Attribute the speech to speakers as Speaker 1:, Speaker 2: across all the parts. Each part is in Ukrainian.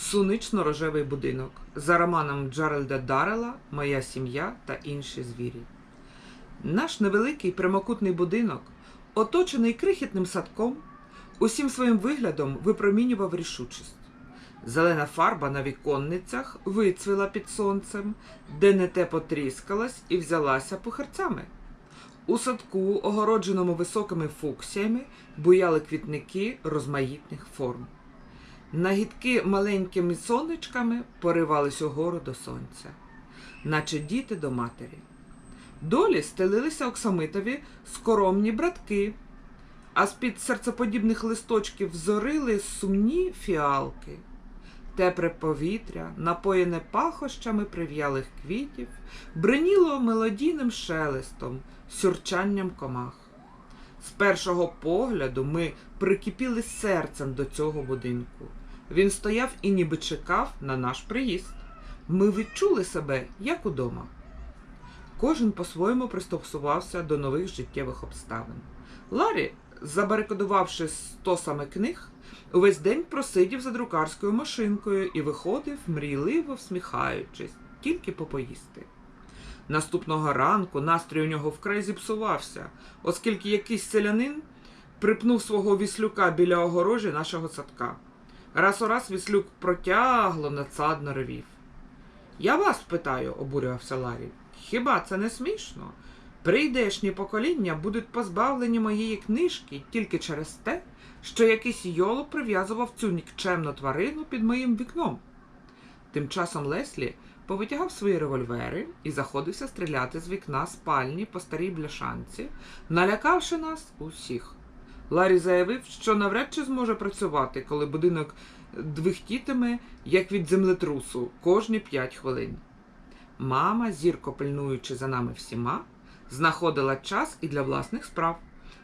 Speaker 1: Сунично-рожевий будинок за романом Джеральда Даррела Моя сім'я та інші звірі. Наш невеликий прямокутний будинок, оточений крихітним садком, усім своїм виглядом випромінював рішучість. Зелена фарба на віконницях вицвіла під сонцем, де не те потріскалась і взялася пухарцями. У садку, огородженому високими фуксіями, буяли квітники розмаїтних форм. Нагідки маленькими сонечками поривались угору до сонця, наче діти до матері. Долі стелилися оксамитові скоромні братки, а з-під серцеподібних листочків зорили сумні фіалки. Тепре повітря, напоєне пахощами прив'ялих квітів, бриніло мелодійним шелестом, сюрчанням комах. З першого погляду ми прикипіли серцем до цього будинку. Він стояв і ніби чекав на наш приїзд. Ми відчули себе як удома. Кожен по-своєму пристосувався до нових життєвих обставин. Ларі, забарикадувавши стосами книг, увесь день просидів за друкарською машинкою і виходив, мрійливо всміхаючись, тільки попоїсти. Наступного ранку настрій у нього вкрай зіпсувався, оскільки якийсь селянин припнув свого віслюка біля огорожі нашого садка. Раз у раз віслюк протягло надсадно ревів. Я вас питаю, обурювався Ларі. Хіба це не смішно? Прийдешні покоління будуть позбавлені моєї книжки тільки через те, що якийсь йолоп прив'язував цю нікчемну тварину під моїм вікном. Тим часом Леслі повитягав свої револьвери і заходився стріляти з вікна спальні по старій бляшанці, налякавши нас усіх. Ларі заявив, що навряд чи зможе працювати, коли будинок двихтітиме, як від землетрусу, кожні п'ять хвилин. Мама, зірко пильнуючи за нами всіма, знаходила час і для власних справ.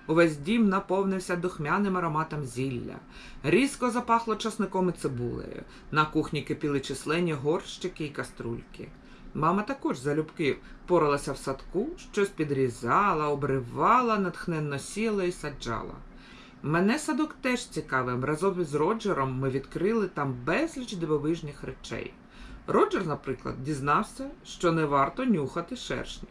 Speaker 1: Увесь дім наповнився духмяним ароматом зілля. Різко запахло часником і цибулею. На кухні кипіли численні горщики і каструльки. Мама також залюбки поралася в садку, щось підрізала, обривала, натхненно сіла і саджала. Мене садок теж цікавим. Разом із Роджером ми відкрили там безліч дивовижних речей. Роджер, наприклад, дізнався, що не варто нюхати шершнів.